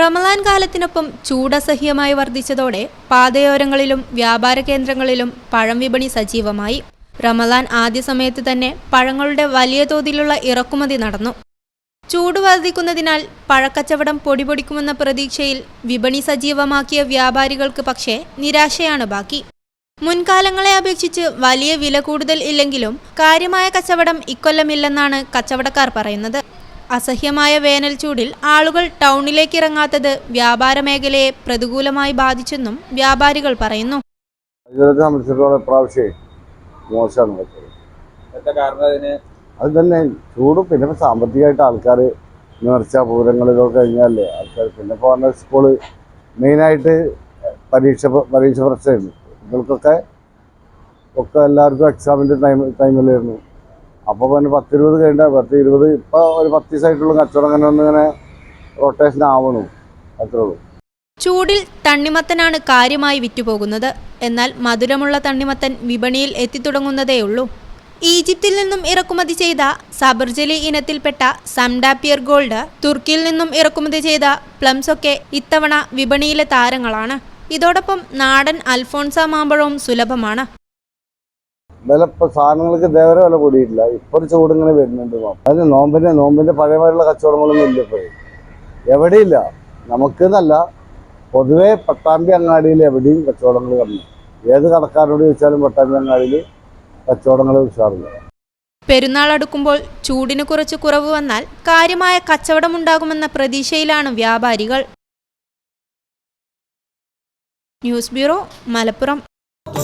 റമദാൻ കാലത്തിനൊപ്പം ചൂടസഹ്യമായി വർദ്ധിച്ചതോടെ പാതയോരങ്ങളിലും വ്യാപാര കേന്ദ്രങ്ങളിലും പഴം വിപണി സജീവമായി. റമലാൻ ആദ്യ സമയത്ത് തന്നെ പഴങ്ങളുടെ വലിയ തോതിലുള്ള ഇറക്കുമതി നടന്നു. ചൂട് വർദ്ധിക്കുന്നതിനാൽ പഴക്കച്ചവടം പൊടിപൊടിക്കുമെന്ന പ്രതീക്ഷയിൽ വിപണി സജീവമാക്കിയ വ്യാപാരികൾക്ക് പക്ഷേ നിരാശയാണ് ബാക്കി. മുൻകാലങ്ങളെ അപേക്ഷിച്ച് വലിയ വില കൂടുതൽ ഇല്ലെങ്കിലും കാര്യമായ കച്ചവടം ഇക്കൊല്ലമില്ലെന്നാണ് കച്ചവടക്കാർ പറയുന്നത്. അസഹ്യമായ വേനൽ ചൂടിൽ ആളുകൾ ടൗണിലേക്ക് ഇറങ്ങാത്തത് വ്യാപാര മേഖലയെ പ്രതികൂലമായി ബാധിച്ചെന്നും വ്യാപാരികൾ പറയുന്നു. മോശമാണ് അത് തന്നെ ചൂട് പിന്നെ സാമ്പത്തികമായിട്ട് ആൾക്കാർ നേർച്ച പൂരങ്ങളിലൊക്കെ കഴിഞ്ഞാലേ ആൾക്കാർ പിന്നെ പറഞ്ഞ സ്കൂൾ മെയിനായിട്ട് പരീക്ഷ പരീക്ഷ പ്രശ്നമായിരുന്നു. കുട്ടികൾക്കൊക്കെ ഒക്കെ എല്ലാവർക്കും എക്സാമിന്റെ ടൈം ടൈമിലായിരുന്നു അപ്പോൾ പിന്നെ പത്തിരുപത് കഴിഞ്ഞാൽ പത്ത് ഇരുപത് ഇപ്പോൾ ഒരു പത്ത് ദിവസമായിട്ടുള്ള കച്ചവടം അങ്ങനെ ഒന്നിങ്ങനെ റൊട്ടേഷൻ ആവണു. അത്രേ ഉള്ളൂ. ചൂടിൽ തണ്ണിമത്തനാണ് കാര്യമായി വിറ്റുപോകുന്നത്. എന്നാൽ മധുരമുള്ള തണ്ണിമത്തൻ വിപണിയിൽ എത്തിത്തുടങ്ങുന്നതേയുള്ളൂ ഈജിപ്തിൽ നിന്നും ഇറക്കുമതി ചെയ്ത സബർജലി ഇനത്തിൽപ്പെട്ട സംഡാപ്പിയർ ഗോൾഡ് തുർക്കിയിൽ നിന്നും ഇറക്കുമതി ചെയ്ത പ്ലംസ് ഒക്കെ ഇത്തവണ വിപണിയിലെ താരങ്ങളാണ്. ഇതോടൊപ്പം നാടൻ അൽഫോൺസ മാമ്പഴവും സുലഭമാണ്. വില ഇപ്പൊ സാധനങ്ങൾക്ക് ഇതേവരെ വില കൂടിയിട്ടില്ല. ഇപ്പോൾ ഒരു ചൂട് ഇങ്ങനെ വരുന്നുണ്ട്. അതിന് നോമ്പിന്റെ നോമ്പിന്റെ പഴയമായിട്ടുള്ള കച്ചവടങ്ങളൊന്നും ഇല്ല ഇപ്പോൾ എവിടെയില്ല. നമുക്ക് എന്നല്ല പൊതുവേ പട്ടാമ്പി അങ്ങാടിയിൽ എവിടെയും കച്ചവടങ്ങൾ കമ്മി ഏത് കടക്കാരോട് ചോദിച്ചാലും പട്ടാമ്പി അങ്ങാടിയിൽ കച്ചവടങ്ങൾ ഉഷാറില്ല. പെരുന്നാൾ അടുക്കുമ്പോൾ ചൂടിന് കുറച്ച് കുറവ് വന്നാൽ കാര്യമായ കച്ചവടം ഉണ്ടാകുമെന്ന പ്രതീക്ഷയിലാണ് വ്യാപാരികൾ. News bureau Malappuram.